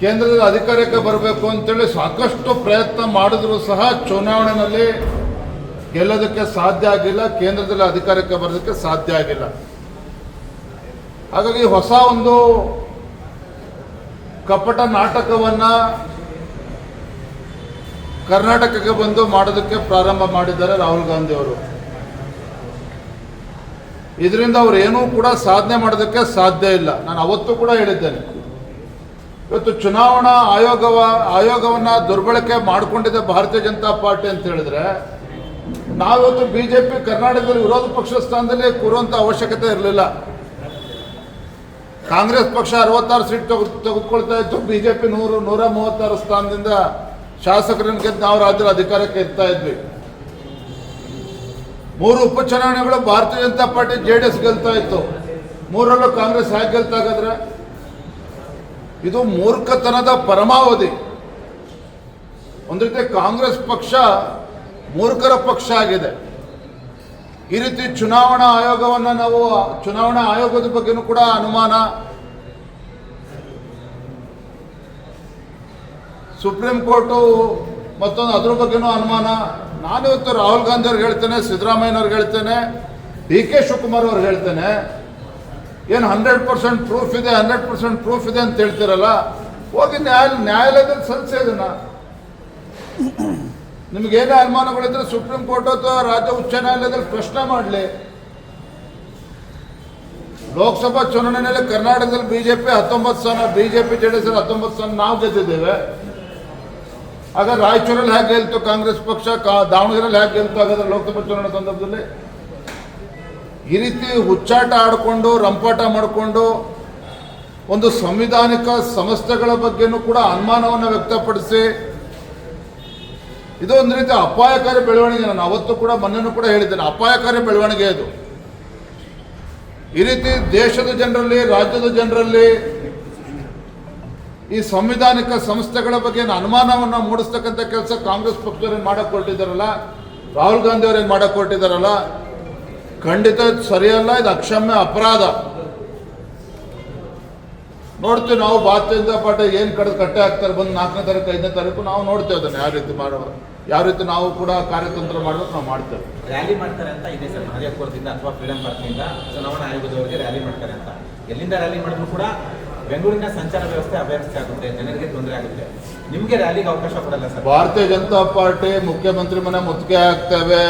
ಕೇಂದ್ರದಲ್ಲಿ ಅಧಿಕಾರಕ್ಕೆ ಬರಬೇಕು ಅಂತೇಳಿ ಸಾಕಷ್ಟು ಪ್ರಯತ್ನ ಮಾಡಿದ್ರು ಸಹ ಚುನಾವಣೆಯಲ್ಲಿ ಗೆಲ್ಲೋದಕ್ಕೆ ಸಾಧ್ಯ ಆಗಿಲ್ಲ, ಕೇಂದ್ರದಲ್ಲಿ ಅಧಿಕಾರಕ್ಕೆ ಬರೋದಕ್ಕೆ ಸಾಧ್ಯ ಆಗಿಲ್ಲ. ಹಾಗಾಗಿ ಹೊಸ ಒಂದು ಕಪಟ ನಾಟಕವನ್ನ ಕರ್ನಾಟಕಕ್ಕೆ ಬಂದು ಮಾಡೋದಕ್ಕೆ ಪ್ರಾರಂಭ ಮಾಡಿದ್ದಾರೆ ರಾಹುಲ್ ಗಾಂಧಿ ಅವರು. ಇದರಿಂದ ಅವರು ಏನೂ ಕೂಡ ಸಾಧನೆ ಮಾಡೋದಕ್ಕೆ ಸಾಧ್ಯ ಇಲ್ಲ. ನಾನು ಅವತ್ತು ಕೂಡ ಹೇಳಿದ್ದೇನೆ. ಇವತ್ತು ಚುನಾವಣಾ ಆಯೋಗವ, ಆಯೋಗವನ್ನ ದುರ್ಬಳಕೆ ಮಾಡಿಕೊಂಡಿದೆ ಭಾರತೀಯ ಜನತಾ ಪಾರ್ಟಿ ಅಂತ ಹೇಳಿದ್ರೆ, ನಾವಿವತ್ತು ಬಿಜೆಪಿ ಕರ್ನಾಟಕದಲ್ಲಿ ವಿರೋಧ ಪಕ್ಷ ಸ್ಥಾನದಲ್ಲಿ ಕೂರುವಂಥ ಅವಶ್ಯಕತೆ ಇರಲಿಲ್ಲ. ಕಾಂಗ್ರೆಸ್ ಪಕ್ಷ ಅರವತ್ತಾರು ಸೀಟ್ ತೆಗೆದು, ತೆಗೆದುಕೊಳ್ತಾ ಇತ್ತು, ಬಿಜೆಪಿ ನೂರು, ನೂರ ಮೂವತ್ತಾರು ಸ್ಥಾನದಿಂದ ಶಾಸಕರನ್ನು ಗೆದ್ದು ನಾವು ರಾಜ್ಯದ ಅಧಿಕಾರಕ್ಕೆ ಇರ್ತಾ ಇದ್ವಿ. ಮೂರು ಉಪಚುನಾವಣೆಗಳು Bharatiya Janata party J D S ಗೆಲ್ತಾ ಇತ್ತು. ಮೂರಲ್ಲೂ ಕಾಂಗ್ರೆಸ್ ಹೇಗೆ ಗೆಲ್ತಾ ಹಾಗಾದ್ರೆ ಇದು ಮೂರ್ಖತನದ ಪರಮಾವಧಿ. ಒಂದು ರೀತಿ ಕಾಂಗ್ರೆಸ್ ಪಕ್ಷ ಮೂರ್ಖರ ಪಕ್ಷ ಆಗಿದೆ. ಈ ರೀತಿ ಚುನಾವಣಾ ಆಯೋಗವನ್ನು ನಾವು, ಚುನಾವಣಾ ಆಯೋಗದ ಬಗ್ಗೆನೂ ಕೂಡ ಅನುಮಾನ. ಸುಪ್ರೀಂ ಕೋರ್ಟು ಮತ್ತೊಂದು ಅದ್ರ ಬಗ್ಗೆನೂ ಅನುಮಾನ. ನಾನು ಇವತ್ತು ರಾಹುಲ್ ಗಾಂಧಿ ಅವ್ರಿಗೆ ಹೇಳ್ತೇನೆ, ಸಿದ್ದರಾಮಯ್ಯನವ್ರಿಗೆ ಹೇಳ್ತೇನೆ, ಡಿ ಕೆ ಶಿವಕುಮಾರ್ ಅವ್ರಿಗೆ ಹೇಳ್ತೇನೆ ಏನು ಹಂಡ್ರೆಡ್ ಪರ್ಸೆಂಟ್ ಪ್ರೂಫ್ ಇದೆ ಹಂಡ್ರೆಡ್ ಪರ್ಸೆಂಟ್ ಪ್ರೂಫ್ ಇದೆ ಅಂತ ಹೇಳ್ತೀರಲ್ಲ? ಹೋಗಿ ನ್ಯಾಯ ನ್ಯಾಯಾಲಯದಲ್ಲಿ ಸಲ್ಲಿಸಿ ಅದನ್ನ ನಿಮಗೇನೇ ಅನುಮಾನಗಳಿದ್ರೆ ಸುಪ್ರೀಂ ಕೋರ್ಟ್ ಅಥವಾ ರಾಜ್ಯ ಉಚ್ಚ ನ್ಯಾಯಾಲಯದಲ್ಲಿ ಪ್ರಶ್ನೆ ಮಾಡಲಿ. ಲೋಕಸಭಾ ಚುನಾವಣೆಯಲ್ಲಿ ಕರ್ನಾಟಕದಲ್ಲಿ ಬಿಜೆಪಿ ಹತ್ತೊಂಬತ್ತು ಸ್ಥಾನ ಬಿಜೆಪಿ ಜೆ ಡಿ ಎಸ್ ಹತ್ತೊಂಬತ್ತು ಸ್ಥಾನ ನಾವು ಗೆದ್ದಿದ್ದೇವೆ. ಆಗ ರಾಯಚೂರಲ್ಲಿ ಹೇಗೆ ಗೆಲ್ತು ಕಾಂಗ್ರೆಸ್ ಪಕ್ಷ? ಕಾ- ದಾವಣಗೆರೆಯಲ್ಲಿ ಹೇಗೆ ಗೆಲ್ತು? ಹಾಗಾದ್ರೆ ಲೋಕಸಭಾ ಚುನಾವಣೆ ಸಂದರ್ಭದಲ್ಲಿ ಈ ರೀತಿ ಹುಚ್ಚಾಟ ಆಡಿಕೊಂಡು, ರಂಪಾಟ ಮಾಡಿಕೊಂಡು, ಒಂದು ಸಂವಿಧಾನಿಕ ಸಂಸ್ಥೆಗಳ ಬಗ್ಗೆನೂ ಕೂಡ ಅನುಮಾನವನ್ನು ವ್ಯಕ್ತಪಡಿಸಿ, ಇದು ಒಂದು ರೀತಿ ಅಪಾಯಕಾರಿ ಬೆಳವಣಿಗೆ ನಾನು ಅವತ್ತು ಕೂಡ ಮೊನ್ನೆನೂ ಕೂಡ ಹೇಳಿದ್ದೇನೆ, ಅಪಾಯಕಾರಿ ಬೆಳವಣಿಗೆ ಇದು. ಈ ರೀತಿ ದೇಶದ ಜನರಲ್ಲಿ, ರಾಜ್ಯದ ಜನರಲ್ಲಿ ಈ ಸಂವಿಧಾನಿಕ ಸಂಸ್ಥೆಗಳ ಬಗ್ಗೆ ಅನುಮಾನವನ್ನು ಮೂಡಿಸ್ತಕ್ಕಂಥ ಕೆಲಸ ಕಾಂಗ್ರೆಸ್ ಪಕ್ಷದವ್ರೇನು ಮಾಡಕ್ಕೆ ಹೊರಟಿದ್ದಾರಲ್ಲ? ರಾಹುಲ್ ಗಾಂಧಿ ಅವ್ರೇನು ಮಾಡಕ್ ಹೊರಟಿದ್ದಾರಲ್ಲ? ಖಂಡಿತ ಸರಿಯಲ್ಲ ಇದು ಅಕ್ಷಮ್ಯ ಅಪರಾಧ. ನೋಡ್ತೀವಿ ನಾವು ಭಾರತೀಯ ಜನತಾ ಪಾರ್ಟಿ ಏನು ಕಡೆದು ಕಟ್ಟೆ ಆಗ್ತಾರೆ ಬಂದು ನಾಲ್ಕನೇ ತಾರೀಕು ಐದನೇ ತಾರೀಕು ನಾವು ನೋಡ್ತೇವೆ ಅದನ್ನು ಯಾವ ರೀತಿ ಮಾಡೋ ಯಾವ ರೀತಿ ನಾವು ಕೂಡ ಕಾರ್ಯತಂತ್ರ ಮಾಡಬೇಕು ನಾವು ಮಾಡ್ತೇವೆ. ರ್ಯಾಲಿ ಮಾಡ್ತಾರೆ ಅಂತ ಇದೆ ಸರ್ ಮಹದೇವಪುರದಿಂದ ಅಥವಾ ಫ್ರೀಡಂ ಪಾರ್ಕ್ನಿಂದ ಚುನಾವಣಾ ಆಯೋಗದವರಿಗೆ ರ್ಯಾಲಿ ಮಾಡ್ತಾರೆ ಅಂತ. ಎಲ್ಲಿಂದ ರ್ಯಾಲಿ ಮಾಡಿದ್ರು ಕೂಡ ಬೆಂಗಳೂರಿನ ಸಂಚಾರ ವ್ಯವಸ್ಥೆ ಅಭ್ಯಾಸ ಆಗುತ್ತೆ ಜನರಿಗೆ ತೊಂದರೆ ಆಗುತ್ತೆ. ನಿಮಗೆ ರ್ಯಾಲಿಗೆ ಅವಕಾಶ ಕೊಡಲ್ಲ ಸರ್. ಭಾರತೀಯ ಜನತಾ ಪಾರ್ಟಿ ಮುಖ್ಯಮಂತ್ರಿ ಮನೆ ಮುತ್ತಿಗೆ ಹಾಕ್ತೇವೆ.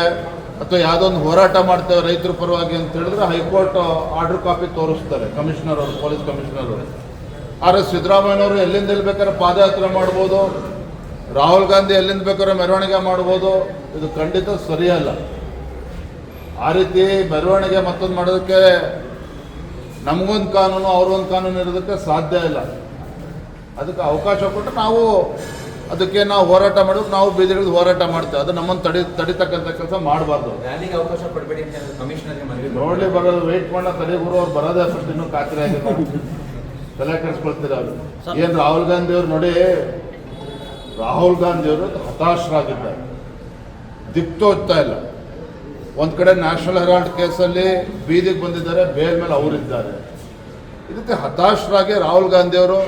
ಅಥವಾ ಯಾವುದೋ ಒಂದು ಹೋರಾಟ ಮಾಡ್ತೇವೆ ರೈತರ ಪರವಾಗಿ ಅಂತ ಹೇಳಿದ್ರೆ ಹೈಕೋರ್ಟ್ ಆರ್ಡರ್ ಕಾಪಿ ತೋರಿಸ್ತಾರೆ. ಕಮಿಷನರ್ ಅವರು, ಪೊಲೀಸ್ ಕಮಿಷನರ್ ಅವರು. ಆದರೆ ಸಿದ್ದರಾಮಯ್ಯನವರು ಎಲ್ಲಿಂದ ಎಲ್ಲಿ ಬೇಕಾದ್ರೆ ಪಾದಯಾತ್ರೆ ಮಾಡ್ಬೋದು. ರಾಹುಲ್ ಗಾಂಧಿ ಎಲ್ಲಿಂದ ಬೇಕಾದ್ರೆ ಮೆರವಣಿಗೆ ಮಾಡ್ಬೋದು. ಇದು ಖಂಡಿತ ಸರಿಯಲ್ಲ. ಆ ರೀತಿ ಮೆರವಣಿಗೆ ಮತ್ತೊಂದು ಮಾಡೋದಕ್ಕೆ ನಮಗೊಂದು ಕಾನೂನು ಅವ್ರಿಗೊಂದು ಕಾನೂನು ಇರೋದಕ್ಕೆ ಸಾಧ್ಯ ಇಲ್ಲ. ಅದಕ್ಕೆ ಅವಕಾಶ ಕೊಟ್ಟು ನಾವು ಅದಕ್ಕೆ ನಾವು ಹೋರಾಟ ಮಾಡಿದ್ರು ನಾವು ಬೀದಿಗಿಳಿದು ಹೋರಾಟ ಮಾಡ್ತೇವೆ. ಅದು ನಮ್ಮನ್ನು ತಡಿ ತಡಿತಕ್ಕಂಥ ಕೆಲಸ ಮಾಡಬಾರ್ದು. ರ್ಯಾಲಿಗೆ ಅವಕಾಶ ಪಡಬೇಡಿ ನೋಡ್ಲಿ ಬರೋದು ವೆಯ್ಟ್ ಮಾಡೋ ತಲೆಗುರು ಅವ್ರು ಬರೋದೇ ಫಸ್ಟ್ ಇನ್ನೂ ಖಾತ್ರಿ ಆಗಿಲ್ಲ. ತಲೆ ಕೆಡಿಸ್ಕೊಳ್ತೀರ ಅವರು? ಏನು ರಾಹುಲ್ ಗಾಂಧಿ ಅವ್ರು ನೋಡಿ ರಾಹುಲ್ ಗಾಂಧಿ ಅವರು ಹತಾಶರಾಗಿದ್ದಾರೆ. ದಿಕ್ತೋಗ್ತಾ ಇಲ್ಲ. ಒಂದು ಕಡೆ ನ್ಯಾಷನಲ್ ಹೆರಾಲ್ಡ್ ಕೇಸಲ್ಲಿ ಬೀದಿಗೆ ಬಂದಿದ್ದಾರೆ ಬೇಲ್ ಮೇಲೆ ಅವರಿದ್ದಾರೆ. ಇದಕ್ಕೆ ಹತಾಶರಾಗಿ ರಾಹುಲ್ ಗಾಂಧಿ ಅವರು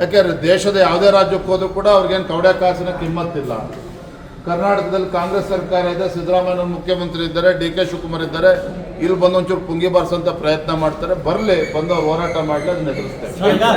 ಯಾಕೆಂದ್ರೆ ದೇಶದ ಯಾವುದೇ ರಾಜ್ಯಕ್ಕೆ ಹೋದ್ರೂ ಕೂಡ ಅವ್ರಿಗೇನು ಕವಡೆ ಕಾಸಿನ ಕಿಮ್ಮತ್ತಿಲ್ಲ. ಕರ್ನಾಟಕದಲ್ಲಿ ಕಾಂಗ್ರೆಸ್ ಸರ್ಕಾರ ಇದೆ ಸಿದ್ದರಾಮಯ್ಯ ಮುಖ್ಯಮಂತ್ರಿ ಇದ್ದಾರೆ, ಡಿ ಕೆ ಶಿವಕುಮಾರ್ ಇದ್ದಾರೆ. ಇಲ್ಲಿ ಬಂದೊಂಚೂರು ಪುಂಗಿ ಬಾರಿಸೋಂಥ ಪ್ರಯತ್ನ ಮಾಡ್ತಾರೆ. ಬರಲಿ, ಬಂದು ಹೋರಾಟ ಮಾಡಲಿ, ಅದನ್ನ ಎದುರಿಸ್ತೇವೆ.